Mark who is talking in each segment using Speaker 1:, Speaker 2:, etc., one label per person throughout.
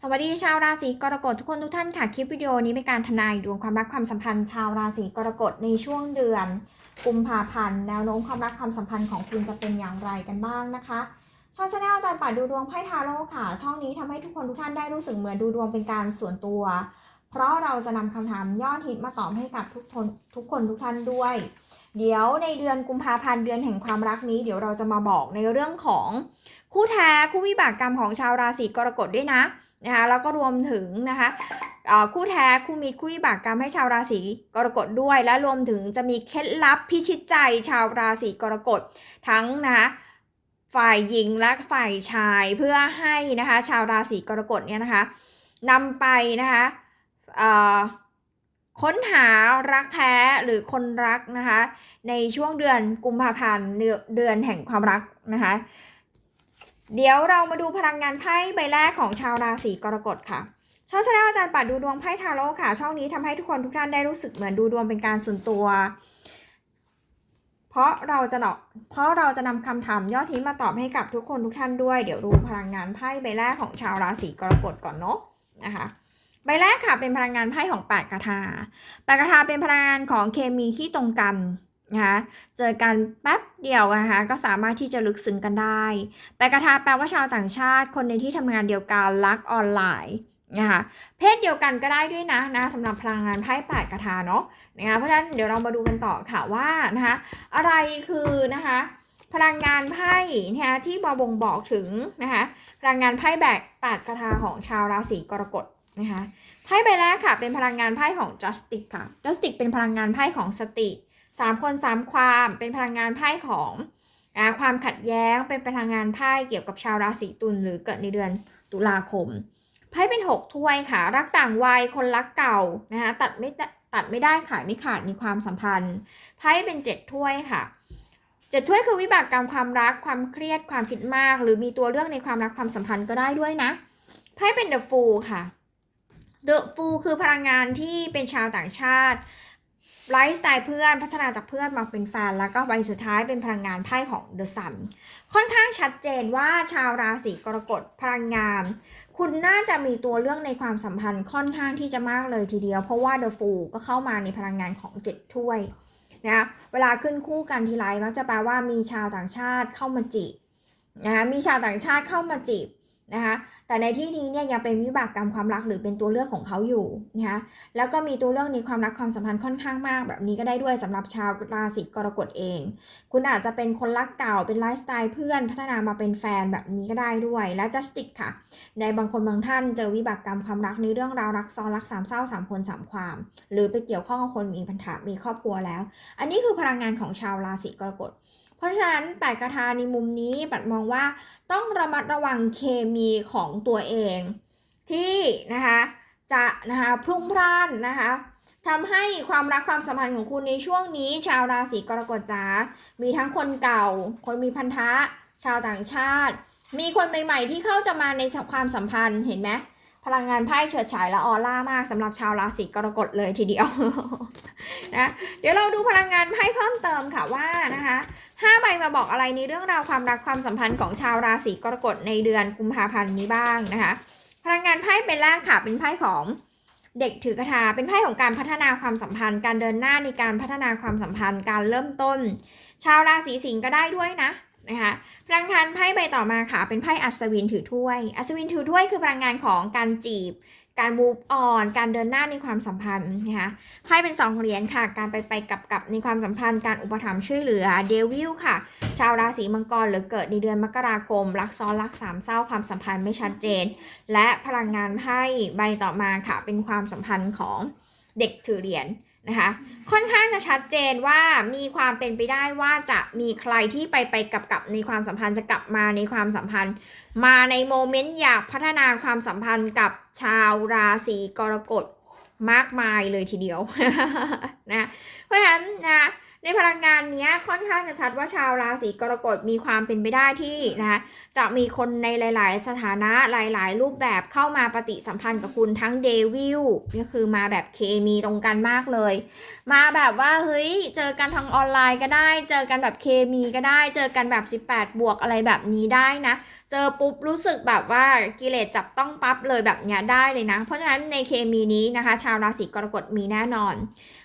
Speaker 1: สวัสดีชาวราศีกรกฎทุกคนทุกท่านค่ะคลิปวิดีโอนี้เป็นการทนายดวงความรักความสัมพันธ์ชาวราศีกรกฎในช่วงเดือนกุมภาพันธ์แนวโน้มความรักความสัมพันธ์ของคุณจะเป็นอย่างไรกันบ้างนะคะช่องชาแนลอาจารย์ป่าดูดวงไพ่ทาโร่ค่ะ ช่องนี้ทำให้ทุกคนทุกท่านได้รู้สึกเหมือนดูดวงเป็นการส่วนตัว เพราะเราจะนำคำถามยอดฮิตมาตอบให้กับทุกทนทุกคนทุกท่านด้วย เดี๋ยวในเดือนกุมภาพันธ์เดือนแห่งความรักนี้ เดี๋ยวเราจะมาบอกในเรื่องของคู่แท้คู่วิบากกรรมของชาวราศีกรกฎด้วยนะ นะคะแล้วก็รวมถึงนะคะคู่แท้คู่มิตรคู่วิบากกรรมให้ชาวราศีกรกฎด้วย และรวมถึงจะมีเคล็ดลับพิชิตใจชาวราศีกรกฎทั้งนะคะฝ่ายหญิงและฝ่ายชายเพื่อให้นะคะชาวราศีกรกฎเนี่ยนะคะนำไปนะคะค้นหารักแท้หรือคนรักนะคะในช่วงเดือนกุมภาพันธ์เดือนแห่งความรักนะคะ เดี๋ยวเรามาดูพลังงานไพ่ใบแรกของชาวราศีกรกฎค่ะ ช่องชาแนลอาจารย์ปัดดูดวงไพ่ทาโร่ค่ะ ช่องนี้ทำให้ทุกคนทุกท่านได้รู้สึกเหมือนดูดวงเป็นการส่วนตัว เพราะเราจะเนาะเพราะเราจะนำคำถามยอดฮิตมาตอบให้กับทุกคนทุกท่านด้วย เดี๋ยวดูพลังงานไพ่ใบแรกของชาวราศีกรกฎก่อนเนาะนะคะใบแรกค่ะเป็นพลังงานไพ่ของแปดกระทาแปดกระทาเป็นพลังงานของเคมีที่ตรงกัน นะคะเจอกันแป๊บเดียวนะคะก็สามารถที่จะลึกซึ้งกันได้ แปลกระทาแปลว่าชาวต่างชาติคนในที่ทำงานเดียวกันรักออนไลน์นะคะเพศเดียวกันก็ได้ด้วยนะนะสำหรับพลังงานไพ่แปดกระทาเนาะนะคะเพราะฉะนั้นเดี๋ยวเรามาดูกันต่อค่ะว่านะคะอะไรคือนะคะพลังงานไพ่นะคะที่บอบ่งบอกถึงนะคะพลังงานไพ่แบกแปดกระทาของชาวราศีกรกฎนะคะไพ่ใบแรกค่ะเป็นพลังงานไพ่ของ justice ค่ะ justice เป็นพลังงานไพ่ของสติ สามคนสามความเป็นพลังงานไพ่ของความขัดแย้งเป็นพลังงานไพ่เกี่ยวกับชาวราศีตุลหรือเกิดในเดือนตุลาคมไพ่เป็น 6 ถ้วยค่ะ รักต่างวัยคนรักเก่านะคะตัดไม่ตัดไม่ได้ขายไม่ขาดมีความสัมพันธ์ไพ่เป็น 7 ถ้วยค่ะเจ็ดถ้วยคือวิบากกรรมความรักความเครียดความคิดมาก หรือมีตัวเรื่องในความรักความสัมพันธ์ก็ได้ด้วยนะไพ่เป็น The Fool ค่ะ The Fool คือพลังงานที่เป็นชาวต่างชาติ ไลฟ์สไตล์เพื่อนพัฒนาจากเพื่อนมาเป็นแฟน แล้วก็ใบสุดท้ายเป็นพลังงานไพ่ของ The Sun ค่อนข้างชัดเจนว่าชาวราศีกรกฎพลังงาน คุณน่าจะมีตัวเรื่องในความสัมพันธ์ค่อนข้างที่จะมากเลยทีเดียว เพราะว่า The Fool ก็เข้ามาในพลังงานของ7ถ้วยนะเวลาขึ้นคู่กันทีไรมักจะแปลว่ามีชาวต่างชาติเข้ามาจีบนะคะมีชาวต่างชาติเข้ามาจีบ นะคะแต่ในที่นี้เนี่ยยังเป็นวิบากกรรมความรักหรือเป็นตัวเลือกของเขาอยู่นะคะแล้วก็มีตัวเรื่องในความรักความสัมพันธ์ค่อนข้างมาก แบบนี้ก็ได้ด้วยสำหรับชาวราศีกรกฎเอง คุณอาจจะเป็นคนรักเก่าเป็นไลฟ์สไตล์เพื่อนพัฒนามาเป็นแฟนแบบนี้ก็ได้ด้วย และจัสติกค่ะ ในบางคนบางท่านเจอวิบากกรรมความรักในเรื่องราวรักซ้อนรักสามเศร้าสามคนสามความ หรือไปเกี่ยวข้องกับคนมีปัญหามีครอบครัวแล้ว อันนี้คือพลังงานของชาวราศีกรกฎ เพราะฉะนั้นแปดกระทาในมุมนี้ปัดมองว่าต้องระมัดระวังเคมีของตัวเอง ที่นะคะจะนะคะพลุ่งพล่านนะคะทำให้ความรักความสัมพันธ์ของคุณในช่วงนี้ ชาวราศีกรกฎจ๋ามีทั้งคนเก่า คนมีพันธะ ชาวต่างชาติ มีคนใหม่ ๆ ที่เข้าจะมาในความสัมพันธ์เห็นไหมพลังงานไพ่เฉิดฉายและออร่ามากสำหรับชาวราศีกรกฎเลยทีเดียวนะเดี๋ยวเราดูพลังงานไพ่เพิ่มเติมค่ะว่านะคะ ห้าใบมาบอกอะไรในเรื่องราวความรักความสัมพันธ์ของชาวราศีกรกฎในเดือนกุมภาพันธ์นี้บ้างนะคะ พลังงานไพ่เป็นแรกค่ะ เป็นไพ่ของเด็กถือกระทาเป็นไพ่ของการพัฒนาความสัมพันธ์ การเดินหน้าในการพัฒนาความสัมพันธ์ การเริ่มต้น ชาวราศีสิงห์ก็ได้ด้วยนะนะคะพลังงานไพ่ใบต่อมาค่ะ เป็นไพ่อัศวินถือถ้วย อัศวินถือถ้วยคือพลังงานของการจีบ การ move on การเดินหน้าในความสัมพันธ์นะคะไพ่เป็นสองเหรียญค่ะ การไปไปกับกับในความสัมพันธ์ การอุปถัมภ์ช่วยเหลือเดวิลค่ะ ชาวราศีมังกรหรือเกิดในเดือนมกราคม รักซ้อนรักสามเศร้าความสัมพันธ์ไม่ชัดเจน และพลังงานไพ่ใบต่อมาค่ะ เป็นความสัมพันธ์ของเด็กถือเหรียญนะคะ ค่อนข้างจะชัดเจนว่ามีความเป็นไปได้ว่าจะมีใครที่ไปไปกับกับในความสัมพันธ์จะกลับมาในความสัมพันธ์ มาในโมเมนต์อยากพัฒนาความสัมพันธ์กับชาวราศีกรกฎมากมายเลยทีเดียวนะเพราะฉะนั้นนะ ในพลังงานเนี้ยค่อนข้างจะชัดว่าชาวราศีกรกฎมีความเป็นไปได้ที่นะคะจะมีคนในหลาย ๆ สถานะหลาย ๆ รูปแบบเข้ามาปฏิสัมพันธ์กับคุณทั้งเดวิลก็คือมาแบบเคมีตรงกันมากเลย มาแบบว่าเฮ้ยเจอกันทางออนไลน์ก็ได้ เจอกันแบบเคมีก็ได้ เจอกันแบบ 18 บวกอะไรแบบนี้ได้นะเจอปุ๊บรู้สึกแบบว่ากิเลสจับต้องปั๊บเลยแบบเนี้ยได้เลยนะ เพราะฉะนั้นในเคมีนี้นะคะ ชาวราศีกรกฎมีแน่นอน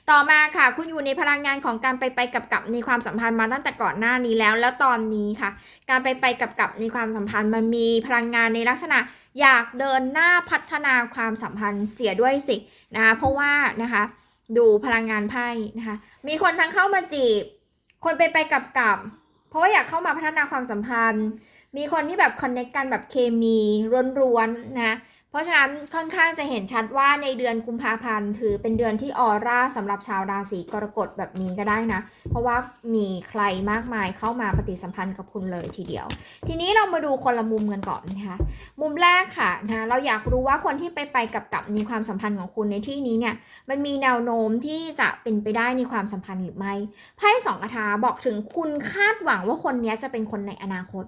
Speaker 1: ต่อมาค่ะ คุณอยู่ในพลังงานของการไปไปกับกับในความสัมพันธ์มาตั้งแต่ก่อนหน้านี้แล้ว แล้วตอนนี้ค่ะ การไปไปกับกับในความสัมพันธ์มันมีพลังงานในลักษณะอยากเดินหน้าพัฒนาความสัมพันธ์เสียด้วยสินะคะเพราะว่านะคะดูพลังงานไพ่นะคะ มีคนทั้งเข้ามาจีบ คนไปไปกับกับ เพราะว่าอยากเข้ามาพัฒนาความสัมพันธ์ มีคนที่แบบคอนเน c กกันแบบเคมีร้วนๆนะเพราะฉะนั้นค่อนข้างจะเห็นชัดว่าในเดือนกุมภาพันธ์ถือเป็นเดือนที่ออร่าสำหรับชาวราศีกรกฎแบบนี้ก็ได้นะ เพราะว่ามีใครมากมายเข้ามาปฏิสัมพันธ์กับคุณเลยทีเดียว ทีนี้เรามาดูคนละมุมกันก่อนนะคะมุมแรกค่ะนะเราอยากรู้ว่าคนที่ไปไปกับกับในความสัมพันธ์ของคุณในที่นี้เนี่ยมันมีแนวโน้มที่จะเป็นไปได้ในความสัมพันธ์หรือไม่ไพ่สองคาถาบอกถึงคุณคาดหวังว่าคนนี้จะเป็นคนในอนาคต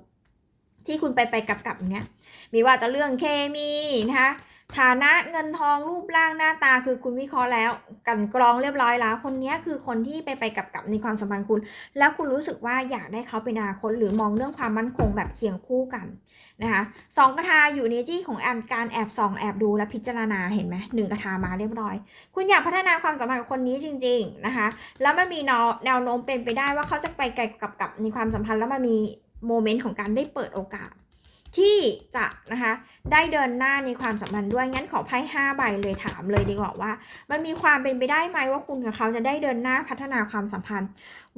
Speaker 1: ที่คุณไปไปกับกับเนี้ยมีว่าจะเรื่องเคมีนะคะฐานะเงินทองรูปร่างหน้าตาคือคุณวิเคราะห์แล้ว กันกรองเรียบร้อยแล้ว คนเนี้ยคือคนที่ไปไปกับกับในความสัมพันธ์คุณ แล้วคุณรู้สึกว่าอยากได้เขาเป็นอนาคตหรือมองเรื่องความมั่นคงแบบเคียงคู่กันนะคะสองกระทาอยู่ในจี้ของอันการแอบส่องแอบดูและพิจารณาเห็นไหมหนึ่งกระทามาเรียบร้อย คุณอยากพัฒนาความสัมพันธ์กับคนนี้จริง ๆนะคะ แล้วมันมีนวแนวโน้มเป็นไปได้ว่าเขาจะไปไกลกับกับในความสัมพันธ์แล้วมันมี โมเมนต์ของการได้เปิดโอกาส ที่จะนะคะได้เดินหน้าในความสัมพันธ์ด้วยงั้นขอไพ่ห้าใบเลยถามเลยดีกว่าว่า มันมีความเป็นไปได้ไหมว่าคุณกับเขาจะได้เดินหน้าพัฒนาความสัมพันธ์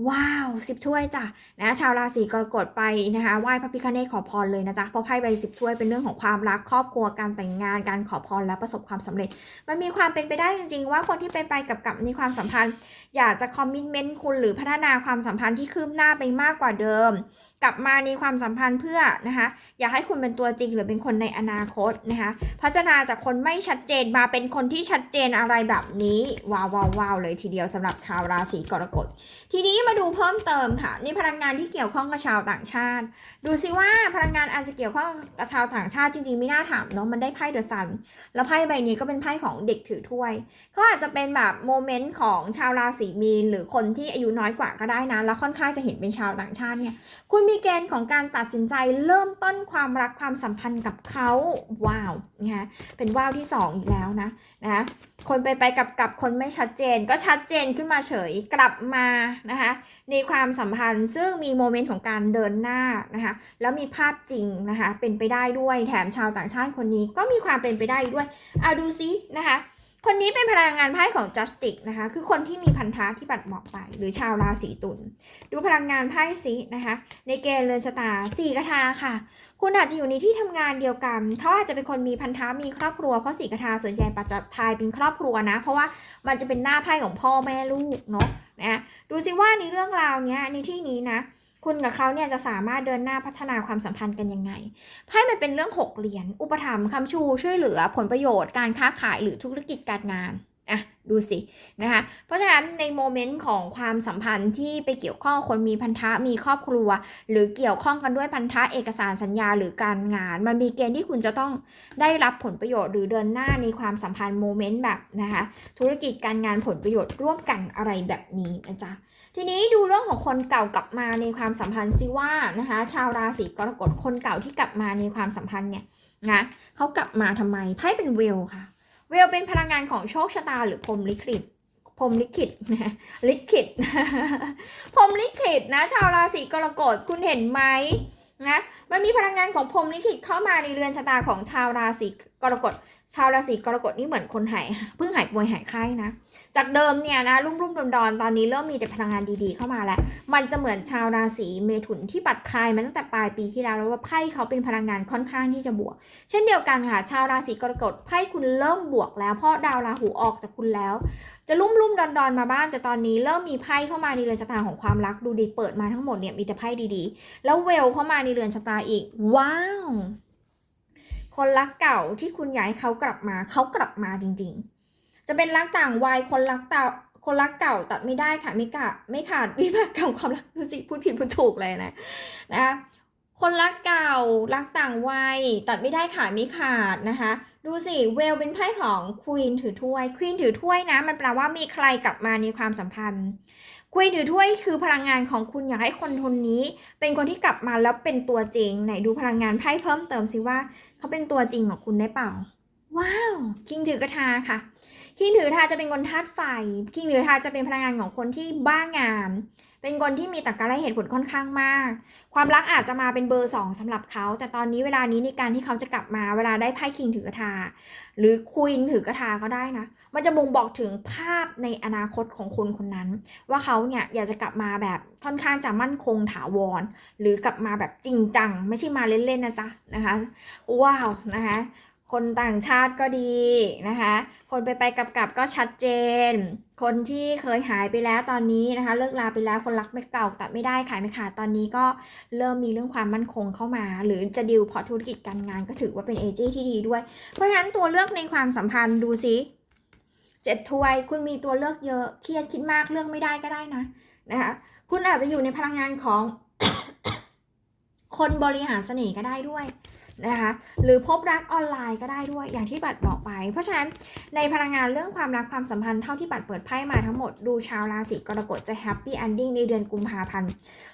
Speaker 1: ว้าวสิบถ้วยจ้ะนะชาวราศีกรกฎไปนะคะไหว้พระพิฆเนศขอพรเลยนะจ๊ะเพราะไพ่ใบสิบถ้วยเป็นเรื่องของความรักครอบครัวการแต่งงานการขอพรและประสบความสำเร็จ มันมีความเป็นไปได้จริง ๆ ว่าคนที่ไปไปกับกับในความสัมพันธ์ อยากจะคอมมิชเมนต์คุณหรือพัฒนาความสัมพันธ์ที่คืบหน้าไปมากกว่าเดิม กลับมาในความสัมพันธ์เพื่อนะคะอยากให้คุณเป็นตัวจริงหรือเป็นคนในอนาคตนะคะพัฒนาจากคนไม่ชัดเจนมาเป็นคนที่ชัดเจนอะไรแบบนี้ว้าวว้าววาวเลยทีเดียวสำหรับชาวราศีกรกฎ ทีนี้มาดูเพิ่มเติมค่ะในพลังงานที่เกี่ยวข้องกับชาวต่างชาติ ดูซิว่าพลังงานอาจจะเกี่ยวข้องกับชาวต่างชาติจริงๆไม่น่าถามเนาะมันได้ไพ่เดอะซันแล้วไพ่ใบนี้ก็เป็นไพ่ของเด็กถือถ้วยเขาอาจจะเป็นแบบโมเมนต์ของชาวราศีมีนหรือคนที่อายุน้อยกว่าก็ได้นะแล้วค่อนข้างจะเห็นเป็นชาวต่างชาติเนี่ยคุณมีีเกณฑ์ของการตัดสินใจเริ่มต้นความรักความสัมพันธ์กับเขาว้าวนะคะเป็นว้าวที่สองอีกแล้วนะนะคนไปไปกับกับคนไม่ชัดเจน ก็ชัดเจนขึ้นมาเฉยกลับมานะคะในความสัมพันธ์ซึ่งมีโมเมนต์ของการเดินหน้านะคะแล้วมีภาพจริงนะคะเป็นไปได้ด้วยแถมชาวต่างชาติคนนี้ก็มีความเป็นไปได้ด้วยเอะดูซินะคะ คนนี้เป็นพลังงานไพ่ของ justice นะคะ คือคนที่มีพันธะที่บัดเหมาะไป หรือชาวราศีตุล ดูพลังงานไพ่สินะคะ ในเกณฑ์เรือนชะตาสี่กระทาค่ะ คุณอาจจะอยู่ในที่ทำงานเดียวกัน เขาอาจจะเป็นคนมีพันธะมีครอบครัว เพราะสี่กระทาส่วนใหญ่ปัจจัยทายเป็นครอบครัวนะ เพราะว่ามันจะเป็นหน้าไพ่ของพ่อแม่ลูกเนาะนะ ดูสิว่าในเรื่องราวเนี้ยในที่นี้นะ คุณกับเขาเนี่ยจะสามารถเดินหน้าพัฒนาความสัมพันธ์กันยังไงไพ่มันเป็นเรื่องหกเหรียญอุปถัมภ์คำชูช่วยเหลือผลประโยชน์การค้าขายหรือธุรกิจการงานอะดูสินะคะเพราะฉะนั้นในโมเมนต์ของความสัมพันธ์ที่ไปเกี่ยวข้องคนมีพันธะมีครอบครัว หรือเกี่ยวข้องกันด้วยพันธะเอกสารสัญญาหรือการงาน มันมีเกณฑ์ที่คุณจะต้องได้รับผลประโยชน์หรือเดินหน้าในความสัมพันธ์โมเมนต์แบบนะคะธุรกิจการงานผลประโยชน์ร่วมกันอะไรแบบนี้นะจ๊ะ ทีนี้ดูเรื่องของคนเก่ากลับมาในความสัมพันธ์ซิว่านะคะชาวราศีกรกฎคนเก่าที่กลับมาในความสัมพันธ์เนี่ยนะเขากลับมาทำไมไพ่เป็นเวลค่ะ เวลเป็นพลังงานของโชคชะตาหรือพรมลิขิตพรมลิขิตนะลิขิตพรมลิขิตนะชาวราศีกรกฎคุณเห็นไหมนะมันมีพลังงานของพรมลิขิตเข้ามาในเรือนชะตาของชาวราศีกรกฎชาวราศีกรกฎนี่เหมือนคนหายเพิ่งหายป่วยหายไข้นะ จากเดิมเนี่ยนะรุ่มรุ่มดอนดอนๆตอนนี้เริ่มมีแต่พลังงานดีๆเข้ามาแล้ว มันจะเหมือนชาวราศีเมถุนที่ปัดคายมาตั้งแต่ปลายปีที่แล้วแล้วว่าไพ่เขาเป็นพลังงานค่อนข้างที่จะบวก เช่นเดียวกันค่ะ ชาวราศีกรกฎไพ่คุณเริ่มบวกแล้วเพราะดาวราหูออกจากคุณแล้ว จะลุ่มลุ่มๆดอนดอนๆมาบ้างแต่ตอนนี้เริ่มมีไพ่เข้ามาในเรือนชะตาของความรักดูดีเปิดมาทั้งหมดเนี่ยมีแต่ไพ่ดีๆ แล้วเวลเข้ามาในเรือนชะตาอีก ว้าวคนรักเก่าที่คุณอยากให้เขากลับมาเขากลับมาจริง ๆ จะเป็นรักต่างวัยคนรักเก่าคนรักเก่าตัดไม่ได้ค่ะไม่กะไม่ขาดวิบากกรรมความรักดูสิพูดผิดพูดถูกเลยนะนะคนรักเก่ารักต่างวัยตัดไม่ได้ขาดไม่ขาดนะคะ ดูสิเวลเป็นไพ่ของควีนถือถ้วยควีนถือถ้วยนะ มันแปลว่ามีใครกลับมาในความสัมพันธ์คุยถือถ้วยคือพลังงานของคุณอยากให้คนคนนี้ เป็นคนที่กลับมาแล้วเป็นตัวจริง ไหนดูพลังงานไพ่เพิ่มเติมสิว่า เขาเป็นตัวจริงของคุณได้เปล่า ว้าวคิงถือกระทาค่ะ คิงถือทาจะเป็นคนธาตุไฟ คิงถือทาจะเป็นพลังงานของคนที่บ้างาน เป็นคนที่มีตรรกะและเหตุผลค่อนข้างมาก ความรักอาจจะมาเป็นเบอร์สองสำหรับเขา แต่ตอนนี้เวลานี้ในการที่เขาจะกลับมาเวลาได้ไพ่คิงถือกระทา หรือควีนถือกระทาก็ได้นะ มันจะบ่งบอกถึงภาพในอนาคตของคนคนนั้น ว่าเขาเนี่ยอยากจะกลับมาแบบค่อนข้างจะมั่นคงถาวร หรือกลับมาแบบจริงจัง ไม่ใช่มาเล่นๆนะจ๊ะนะคะ ว้าวนะคะ คนต่างชาติก็ดีนะคะ คนไปไปๆกลับก็ชัดเจน คนที่เคยหายไปแล้วตอนนี้นะคะ เลิกลาไปแล้วคนรักไม่เก่าตัดไม่ได้ขายไม่ขาดตอนนี้ก็เริ่มมีเรื่องความมั่นคงเข้ามา หรือจะดิวพอธุรกิจการงานก็ถือว่าเป็นเอเจที่ดีด้วย เพราะฉะนั้นตัวเลือกในความสัมพันธ์ดูสิเจ็ดถ้วยคุณมีตัวเลือกเยอะเครียดคิดมากเลือกไม่ได้ก็ได้นะนะคะคุณอาจจะอยู่ในพลังงานของ คนบริหารเสน่ห์ก็ได้ด้วย นะคะหรือพบรักออนไลน์ก็ได้ด้วยอย่างที่บัตรบอกไป เพราะฉะนั้นในพลังงานเรื่องความรักความสัมพันธ์เท่าที่บัตรเปิดไพ่มาทั้งหมดดูชาวราศีกรกฎจะแฮปปี้ n อนดิ้งในเดือนกุมภาพันธ์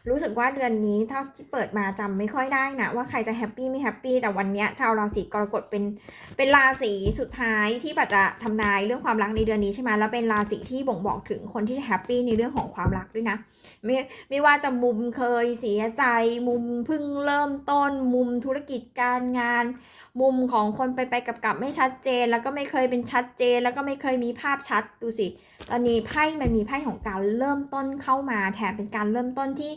Speaker 1: รู้สึกว่าเดือนนี้เท่าที่เปิดมาจำไม่ค่อยได้นะว่าใครจะแฮปปี้ไม่แฮปปี้แต่วันนี้ชาวราศีกรกฎเป็นเป็นราศีสุดท้ายที่ปัจจะทำนายเรื่องความรักในเดือนนี้ใช่ไหมแล้วเป็นราศีที่บ่งบอกถึงคนที่จะแฮปปี้ในเรื่องของความรักด้วยนะ ไม่ไม่ว่าจะมุมเคยเสียใจ มุมเพิ่งเริ่มต้น มุมธุรกิจการงาน มุมของคนไปไปๆกลับๆไม่ชัดเจน แล้วก็ไม่เคยเป็นชัดเจน แล้วก็ไม่เคยมีภาพชัดดูสิตอนนี้ไพ่มันมีไพ่ของการเริ่มต้นเข้ามาแถมเป็นการเริ่มต้นที่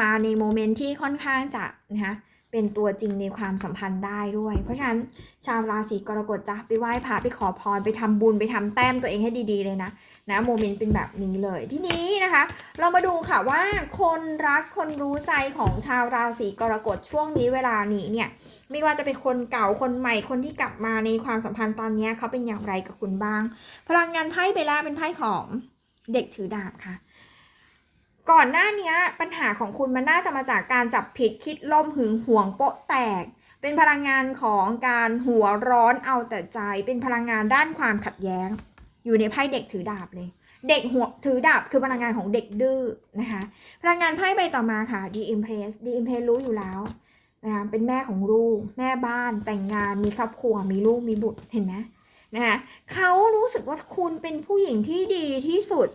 Speaker 1: มาในโมเมนต์ที่ค่อนข้างจะนะคะเป็นตัวจริงในความสัมพันธ์ได้ด้วย เพราะฉะนั้นชาวราศีกรกฎจ้ะไปไหว้พระไปขอพรไปทำบุญไปทำแต้มตัวเองให้ดีๆเลยนะ นะโมเมนต์เป็นแบบนี้เลย ทีนี้นะคะ เรามาดูค่ะว่าคนรักคนรู้ใจของชาวราศีกรกฎช่วงนี้เวลานี้เนี่ยไม่ว่าจะเป็นคนเก่าคนใหม่คนที่กลับมาในความสัมพันธ์ตอนนี้เขาเป็นอย่างไรกับคุณบ้าง พลังงานไพ่ไปแล้วเป็นไพ่ของเด็กถือดาบค่ะ ก่อนหน้านี้ปัญหาของคุณมันน่าจะมาจากการจับผิดคิดล่มหึงหวงโป๊ะแตก เป็นพลังงานของการหัวร้อนเอาแต่ใจ เป็นพลังงานด้านความขัดแย้ง อยู่ในไพ่เด็กถือดาบเลย เด็กหัวถือดาบคือพลังงานของเด็กดื้อนะคะ พลังงานไพ่ใบต่อมาค่ะ The Empress The Empress รู้อยู่แล้วนะคะเป็นแม่ของลูก แม่บ้านแต่งงานมีครอบครัวมีลูกมีบุตรเห็นไหมนะคะเขารู้สึกว่าคุณเป็นผู้หญิงที่ดีที่สุด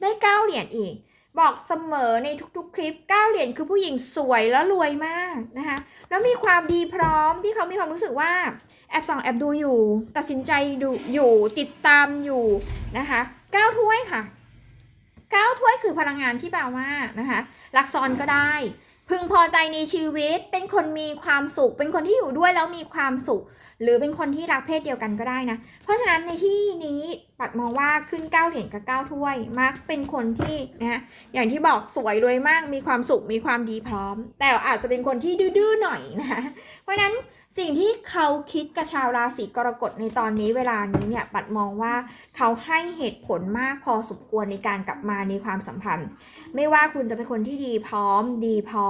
Speaker 1: ได้เก้าเหรียญอีก บอกเสมอในทุกๆ คลิปก้าเหรียญคือผู้หญิงสวยและรวยมากนะคะแล้วมีความดีพร้อมที่เขามีความรู้สึกว่าแอบส่องแอบดูอยู่ ตัดสินใจดูอยู่ติดตามอยู่นะคะก้าถ้วยค่ะก้าถ้วยคือพลังงานที่แปลว่านะคะลักซอนก็ได้ พึงพอใจในชีวิตเป็นคนมีความสุข เป็นคนที่อยู่ด้วยแล้วมีความสุข หรือเป็นคนที่รักเพศเดียวกันก็ได้นะ เพราะฉะนั้นในที่นี้ปัดมองว่าขึ้นเก้าเหรียญกับเก้าถ้วย มักเป็นคนที่นะอย่างที่บอกสวยรวยมาก มีความสุข มีความดีพร้อม แต่อาจจะเป็นคนที่ดื้อๆหน่อยนะ เพราะฉะนั้นสิ่งที่เขาคิดกับชาวราศีกรกฎในตอนนี้เวลานี้เนี่ยปัดมองว่าเขาให้เหตุผลมากพอสมควรในการกลับมาในความสัมพันธ์ ไม่ว่าคุณจะเป็นคนที่ดีพร้อมดีพอ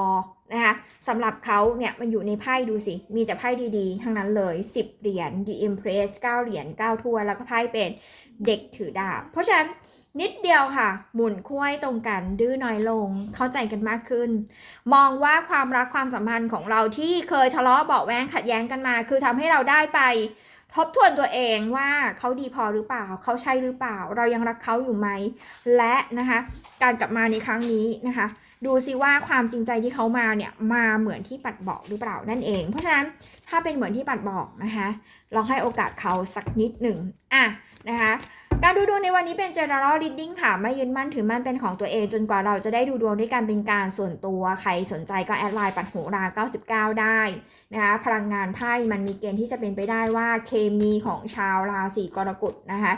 Speaker 1: นะคะสำหรับเขาเนี่ยมันอยู่ในไพ่ดูสิ มีแต่ไพ่ดีๆ ทั้งนั้นเลย 10 เหรียญ The Empress 9 เหรียญ9ถ้วยแล้วก็ไพ่เป็นเด็กถือดาบ เพราะฉะนั้นนิดเดียวค่ะ หมุนคุ้ยตรงกันดื้อน้อยลงเข้าใจกันมากขึ้น มองว่าความรักความสัมพันธ์ของเราที่เคยทะเลาะเบาแวงขัดแย้งกันมา คือทำให้เราได้ไป ทบทวนตัวเองว่าเขาดีพอหรือเปล่า เขาใช่หรือเปล่า เรายังรักเขาอยู่ไหม และนะคะ การกลับมาในครั้งนี้นะคะ ดูซิว่าความจริงใจที่เขามาเนี่ยมาเหมือนที่ปัดบอกหรือเปล่านั่นเอง เพราะฉะนั้นถ้าเป็นเหมือนที่ปัดบอกนะคะลองให้โอกาสเขาสักนิดหนึ่งอะนะคะการดูดวงในวันนี้เป็น general reading ค่ะ ไม่ยืนมั่นถือมั่นเป็นของตัวเอง จนกว่าเราจะได้ดูดวงด้วยกันเป็นการส่วนตัว ใครสนใจก็แอดไลน์ปัดโหรา 99 ได้นะคะ พลังงานไพ่มันมีเกณฑ์ที่จะเป็นไปได้ว่าเคมีของชาวราศีกรกฎนะคะ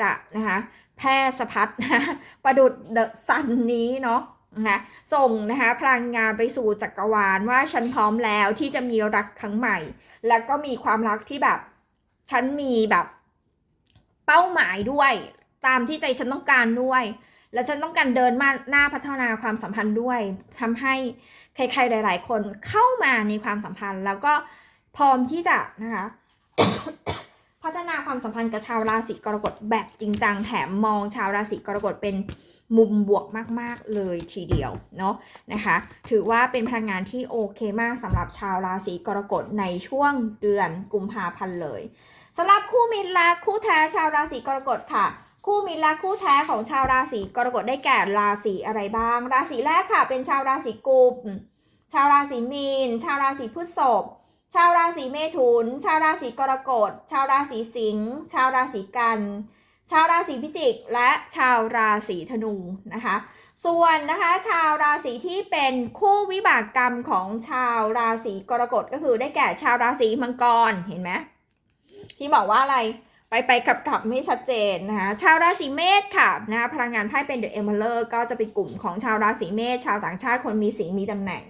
Speaker 1: จะนะคะแพร่สะพัดนะประดุดเดอะซันนี้เนาะ นะคะส่งนะคะพลังงานไปสู่จักรวาลว่าฉันพร้อมแล้วที่จะมีรักครั้งใหม่ แล้วก็มีความรักที่แบบฉันมีแบบเป้าหมายด้วย ตามที่ใจฉันต้องการด้วย แล้วฉันต้องการเดินมาหน้าพัฒนาความสัมพันธ์ด้วยทำให้ใครๆหลาย ๆ คนเข้ามาในความสัมพันธ์ แล้วก็พร้อมที่จะนะคะพัฒนาความสัมพันธ์กับชาวราศีกรกฎแบบจริงจังแถมมองชาวราศีกรกฎเป็น มุมบวกมาก ๆ เลยทีเดียวเนาะนะคะ ถือว่าเป็นพลังงานที่โอเคมากสำหรับชาวราศีกรกฎในช่วงเดือนกุมภาพันธ์เลยสำหรับคู่มิตรและคู่แท้ชาวราศีกรกฎค่ะคู่มิตรและคู่แท้ของชาวราศีกรกฎได้แก่ราศีอะไรบ้าง ราศีแรกค่ะ เป็นชาวราศีกุม ชาวราศีมีน ชาวราศีพฤษภ ชาวราศีเมถุน ชาวราศีกรกฎ ชาวราศีสิงห์ ชาวราศีกัน ชาวราศีพิจิกและชาวราศีธนูนะคะ ส่วนนะคะชาวราศีที่เป็นคู่วิบากกรรมของชาวราศีกรกฎก็คือได้แก่ชาวราศีมังกรเห็นไหมที่บอกว่าอะไรไปไปกลับกลับไม่ชัดเจนนะคะชาวราศีเมษค่ะนะคะพลังงานไพ่เป็นเดอะเอเมอร์ก็จะเป็นกลุ่มของชาวราศีเมษชาวต่างชาติคนมีสีมีตำแหน่ง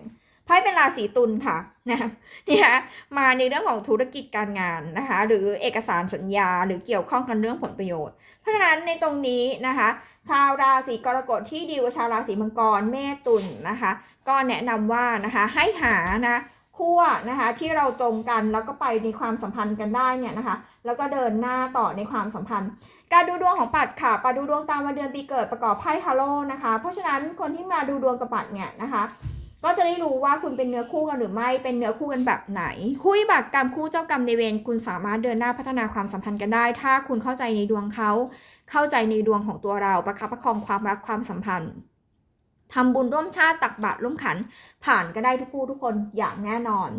Speaker 1: ไพ่เป็นราศีตุลค่ะนะคะเนี่ยมาในเรื่องของธุรกิจการงานนะคะ หรือเอกสารสัญญาหรือเกี่ยวข้องกันเรื่องผลประโยชน์ เพราะฉะนั้นในตรงนี้นะคะ ชาวราศีกรกฎที่ดีลกับชาวราศีมังกรเมษตุลนะคะ ก็แนะนำว่านะคะให้หานะคู่นะคะที่เราตรงกันแล้วก็ไปในความสัมพันธ์กันได้เนี่ยนะคะ แล้วก็เดินหน้าต่อในความสัมพันธ์ การดูดวงของปัดค่ะปัดดูดวงตามวันเดือนปีเกิดประกอบไพ่ทาโร่นะคะ เพราะฉะนั้นคนที่มาดูดวงกับปัดเนี่ยนะคะ ก็จะได้รู้ว่าคุณเป็นเนื้อคู่กันหรือไม่ เป็นเนื้อคู่กันแบบไหน คู่วิบากกรรมคู่เจ้ากรรมในเวรคุณสามารถเดินหน้าพัฒนาความสัมพันธ์กันได้ ถ้าคุณเข้าใจในดวงเขา เข้าใจในดวงของตัวเรา ประคับประคองความรักความสัมพันธ์ทำบุญร่วมชาติตักบาตรร่วมขัน ผ่านก็ได้ทุกคู่ทุกคนอย่างแน่นอน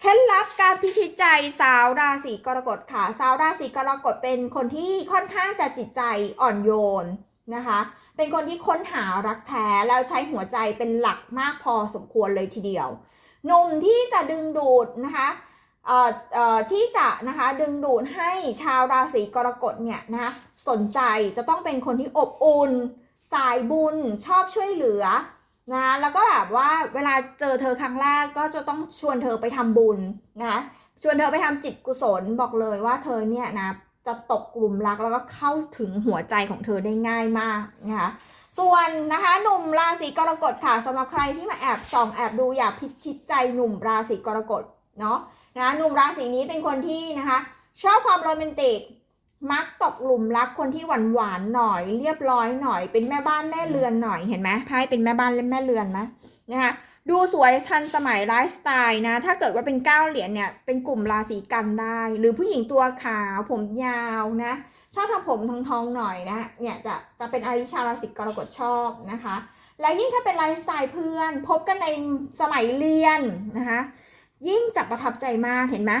Speaker 1: เคล็ดลับการพิชิตใจสาวราศีกรกฎค่ะ สาวราศีกรกฎเป็นคนที่ค่อนข้างจะจิตใจอ่อนโยนนะคะ เป็นคนที่ค้นหารักแท้แล้วใช้หัวใจเป็นหลักมากพอสมควรเลยทีเดียว หนุ่มที่จะดึงดูดนะคะเอ่อเอ่อที่จะนะคะดึงดูดให้ชาวราศีกรกฎเนี่ยนะคะสนใจจะต้องเป็นคนที่อบอุ่น สายบุญชอบช่วยเหลือนะแล้วก็แบบว่าเวลาเจอเธอครั้งแรกก็จะต้องชวนเธอไปทำบุญนะชวนเธอไปทำจิตกุศลบอกเลยว่าเธอเนี่ยนะ จะตกกลุ่มรักแล้วก็เข้าถึงหัวใจของเธอได้ง่ายมากนะคะส่วนนะคะหนุ่มราศีกรกฎค่ะสำหรับใครที่มาแอบส่องแอบดูอยากพิชิตใจหนุ่มราศีกรกฎเนาะนะหนุ่มราศีนี้เป็นคนที่นะคะ ชอบความโรแมนติก มักตกหลุมรักคนที่หวานหวานหน่อย เรียบร้อยหน่อย เป็นแม่บ้านแม่เรือนหน่อยเห็นไหมไพ่เป็นแม่บ้านและแม่เรือนไหมนะคะ ดูสวยทันสมัยไลฟ์สไตล์นะ ถ้าเกิดว่าเป็นเก้าเหรียญเนี่ย เป็นกลุ่มราศีกันได้ หรือผู้หญิงตัวขาวผมยาวนะ ชอบทำผมทองทองๆหน่อยนะ เนี่ยจะจะเป็นอะไรที่ชาวราศีกรกฎชอบนะคะ และยิ่งถ้าเป็นไลฟ์สไตล์เพื่อน พบกันในสมัยเรียนนะคะ ยิ่งจะประทับใจมากเห็นไหม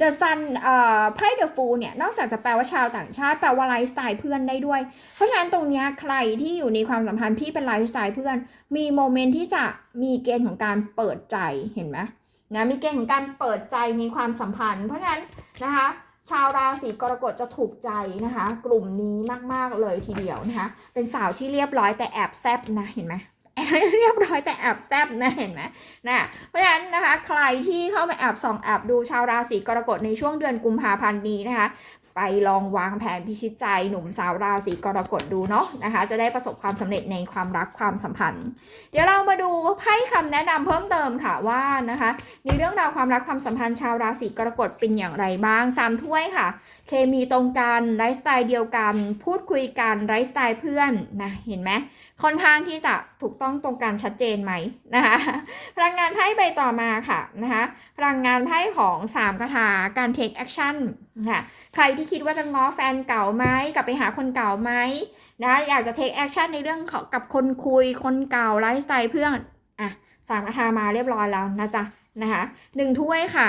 Speaker 1: The Sun เอ่อไพ่ The Fool เนี่ย นอกจากจะแปลว่าชาวต่างชาติ แปลว่าไลฟ์สไตล์เพื่อนได้ด้วย เพราะฉะนั้นตรงนี้ใครที่อยู่ในความสัมพันธ์ที่เป็นไลฟ์สไตล์เพื่อน มีโมเมนต์ที่จะมีเกณฑ์ของการเปิดใจเห็นไหมนะมีเกณฑ์ของการเปิดใจในความสัมพันธ์ เพราะฉะนั้นนะคะชาวราศีกรกฎจะถูกใจนะคะ กลุ่มนี้มากๆเลยทีเดียวนะคะ เป็นสาวที่เรียบร้อยแต่แอบแซบนะเห็นไหม เรียบร้อยแต่แอบแซบนะเห็นไหมนะเพราะฉะนั้นนะคะใครที่เข้ามาแอบส่องแอบดูชาวราศีกรกฎในช่วงเดือนกุมภาพันธ์นี้นะคะไปลองวางแผนพิชิตใจหนุ่มสาวราศีกรกฎดูเนาะนะคะ จะได้ประสบความสำเร็จในความรักความสัมพันธ์ เดี๋ยวเรามาดูไพ่คำแนะนำเพิ่มเติมค่ะว่านะคะ ในเรื่องราวความรักความสัมพันธ์ชาวราศีกรกฎเป็นอย่างไรบ้างสามถ้วยค่ะ เคมีตรงกันไลฟ์สไตล์เดียวกัน พูดคุยกันไลฟ์สไตล์เพื่อนนะเห็นไหมค่อนข้างที่จะถูกต้องตรงกันชัดเจนไหมนะคะพลังงานไพ่ใบต่อมาค่ะนะคะพลังงานไพ่ของสามคาถาการ take action ค่ะใครที่คิดว่าจะง้อแฟนเก่าไหมกลับไปหาคนเก่าไหมนะอยากจะ take action ในเรื่องของกับคนคุยคนเก่าไลฟ์สไตล์เพื่อนอะสามคาถามาเรียบร้อยแล้วนะจ๊ะนะคะหนึ่งถ้วยค่ะ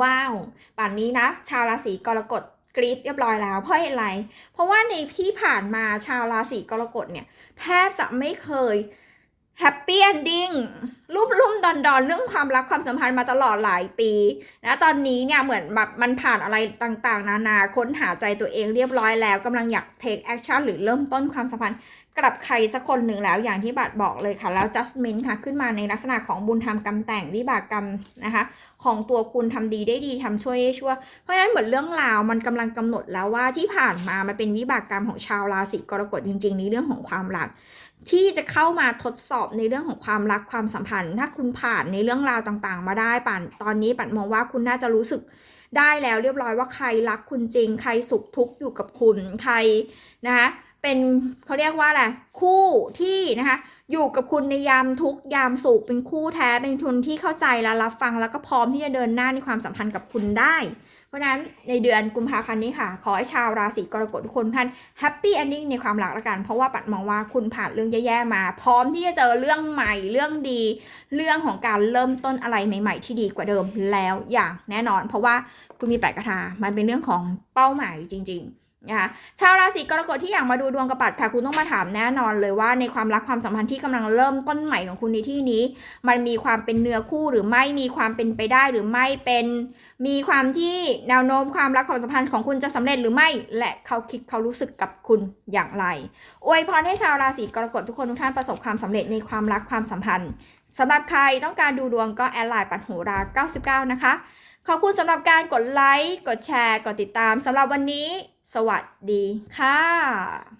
Speaker 1: ว้าวป่านนี้นะ ชาวราศีกรกฎกรีดเรียบร้อยแล้วเพราะเหตุไร เพราะว่าในที่ผ่านมาชาวราศีกรกฎเนี่ยแทบจะไม่เคยแฮปปี้เอนดิ้งรูปรุ่มดอนดอนเรื่องความรักความสัมพันธ์มาตลอดหลายปีนะตอนนี้เนี่ยเหมือนแบบมันผ่านอะไรต่างๆ นานาค้นหาใจตัวเองเรียบร้อยแล้วกำลังอยากเทคแอคชั่นหรือเริ่มต้นความสัมพันธ์กับใครสักคนหนึ่งแล้วอย่างที่บัตรบอกเลยค่ะ แล้ว justment ค่ะ ขึ้นมาในลักษณะของบุญธรรมกรรมแต่งวิบากกรรมนะคะ ของตัวคุณทำดีได้ดีทำช่วยได้ชั่ว เพราะฉะนั้นเหมือนเรื่องราวมันกำลังกำหนดแล้วว่าที่ผ่านมามันเป็นวิบากกรรมของชาวราศีกรกฎจริง ๆ ในเรื่องของความรักที่จะเข้ามาทดสอบในเรื่องของความรักความสัมพันธ์ ถ้าคุณผ่านในเรื่องราวต่างๆ มาได้ป่านตอนนี้ปันมองว่าคุณน่าจะรู้สึกได้แล้วเรียบร้อยว่าใครรักคุณจริง ใครสุขทุกข์อยู่กับคุณใครนะคะเป็นเขาเรียกว่าอะไรคู่ที่นะคะ อยู่กับคุณในยามทุกยามสุขเป็นคู่แท้เป็นทุนที่เข้าใจและรับฟังแล้วก็พร้อมที่จะเดินหน้าในความสัมพันธ์กับคุณได้ เพราะฉะนั้นในเดือนกุมภาพันธ์นี้ค่ะ ขอให้ชาวราศีกรกฎทุกคนท่านแฮปปี้เอนดิ้งในความรักละกัน เพราะว่าปัดมองว่าคุณผ่านเรื่องแย่ๆมา พร้อมที่จะเจอเรื่องใหม่เรื่องดี เรื่องของการเริ่มต้นอะไรใหม่ ๆ ที่ดีกว่าเดิมแล้วอย่างแน่นอน เพราะว่าคุณมีแปดกระทามันเป็นเรื่องของเป้าหมายจริง ๆ นะคะชาวราศีกรกฎที่อยากมาดูดวงกระปัดค่ะ คุณต้องมาถามแน่นอนเลยว่าในความรักความสัมพันธ์ที่กำลังเริ่มต้นใหม่ของคุณในที่นี้ มันมีความเป็นเนื้อคู่หรือไม่มีความเป็นไปได้หรือไม่เป็น มีความที่แนวโน้มความรักความสัมพันธ์ของคุณจะสำเร็จหรือไม่ และเขาคิดเขารู้สึกกับคุณอย่างไรอวยพรให้ชาวราศีกรกฎทุกคนทุกท่านประสบความสำเร็จในความรักความสัมพันธ์สำหรับใครต้องการดูดวงก็แอดไลน์ปัดโหรา 99 นะคะ ขอบคุณสำหรับการกดไลค์ กดแชร์ กดติดตามสำหรับวันนี้ สวัสดีค่ะ